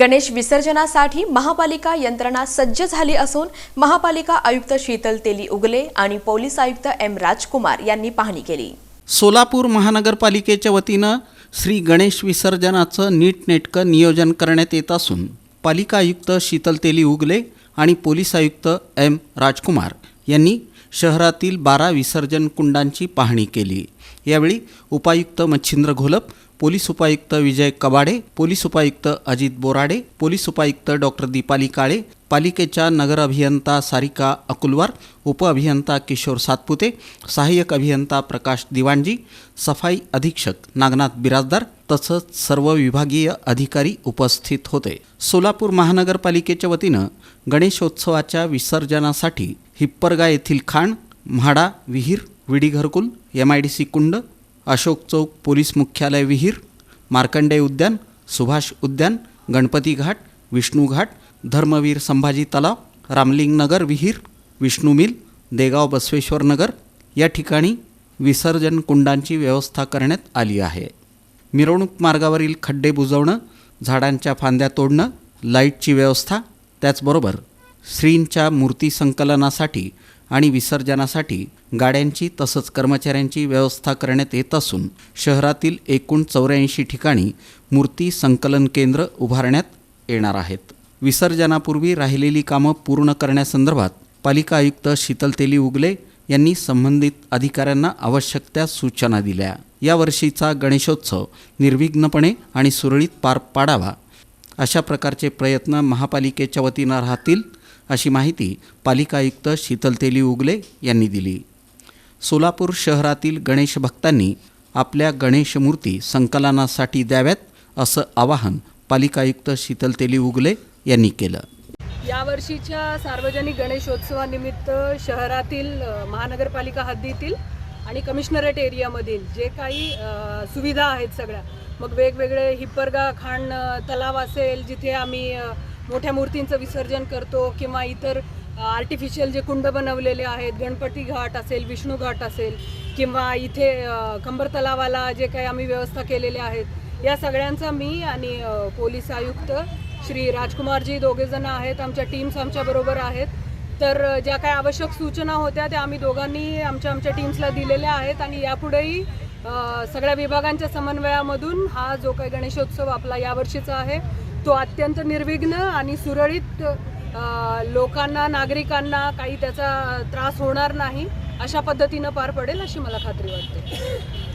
गणेश विसर्जनासाठी महापालिका यंत्रणा सज्ज झाली असून महापालिका आयुक्त शीतल तेली उगले आणि पोलीस आयुक्त एम राजकुमार यांनी पाहणी केली. सोलापूर महानगरपालिकेच्या वतीनं श्री गणेश विसर्जनाचं नीटनेटकं नियोजन करण्यात येत असून पालिका आयुक्त शीतल तेली उगले आणि पोलीस आयुक्त एम राजकुमार यांनी शहरातील बारा विसर्जन कुंडांची पाहणी केली. यावेळी उपायुक्त मच्छिंद्र घोलप पोलीस उपायुक्त विजय कबाडे पोलीस उपायुक्त अजित बोराडे पोलीस उपायुक्त डॉक्टर दीपाली काळे पालिकेच्या नगर अभियंता सारिका अकुलवार उपअभियंता किशोर सातपुते सहाय्यक अभियंता प्रकाश दिवाणजी सफाई अधीक्षक नागनाथ बिराजदार तसंच सर्व विभागीय अधिकारी उपस्थित होते. सोलापूर महानगरपालिकेच्या वतीनं गणेशोत्सवाच्या विसर्जनासाठी हिप्परगा येथील खाण म्हाडा विहीर Vidi Gharkul M I D C Kund Ashok Chowk police मुख्यालय विहीर मार्कंडेय उद्यान सुभाष उद्यान गणपती घाट विष्णू घाट धर्मवीर संभाजी तलाव रामलिंग नगर विहीर विष्णू मिल देगाव बसवेश्वर नगर या ठिकाणी विसर्जन कुंडांची व्यवस्था करण्यात आली आहे. मिरवणूक मार्गावरील खड्डे बुजवणं झाडांच्या फांद्या तोडणं लाईटची व्यवस्था त्याचबरोबर श्रींच्या मूर्ती संकलनासाठी आणि विसर्जनासाठी गाड्यांची तसंच कर्मचाऱ्यांची व्यवस्था करण्यात येत असून शहरातील एकूण चौऱ्याऐंशी ठिकाणी मूर्ती संकलन केंद्र उभारण्यात येणार आहेत. विसर्जनापूर्वी राहिलेली कामं पूर्ण करण्यासंदर्भात पालिका आयुक्त शीतल तेली उगले यांनी संबंधित अधिकाऱ्यांना आवश्यक त्या सूचना दिल्या. यावर्षीचा गणेशोत्सव निर्विघ्नपणे आणि सुरळीत पार पाडावा अशा प्रकारचे प्रयत्न महापालिकेच्या वतीनं राहतील अशी माहिती पालिका आयुक्त शीतल तेली उगले यांनी दिली. सोलापूर शहरातील गणेश भक्तांनी आपल्या गणेश मूर्ती संकलनासाठी द्याव्यात असं आवाहन पालिका आयुक्त शीतल तेली उगले यांनी केलं. यावर्षीच्या सार्वजनिक गणेशोत्सवानिमित्त शहरातील महानगरपालिका हद्दीतील आणि कमिशनरेट एरियामधील जे काही सुविधा आहेत सगळ्या मग वेगवेगळे हिप्परगा खाण तलाव असेल जिथे आम्ही मोठ्या मूर्तींचं विसर्जन करतो किंवा इतर आर्टिफिशियल जे कुंड बनवलेले आहेत गणपती घाट असेल विष्णू घाट असेल किंवा इथे कंबर तलावाला जे काही आम्ही व्यवस्था केलेल्या आहेत या सगळ्यांचा मी आणि पोलीस आयुक्त श्री राजकुमारजी दोघेजण आहेत आमच्या टीम्स आमच्याबरोबर आहेत. तर ज्या काही आवश्यक सूचना होत्या त्या आम्ही दोघांनी आमच्या आमच्या टीम्सला दिलेल्या आहेत आणि यापुढेही सगळ्या विभागांच्या समन्वयामधून हा जो काही गणेशोत्सव आपला यावर्षीचा आहे तो अत्यंत निर्विघ्न आणि सुरळीत लोकांना नागरिकांना काही त्याचा त्रास होणार नाही अशा पद्धतीनं पार पडेल अशी मला खात्री वाटते.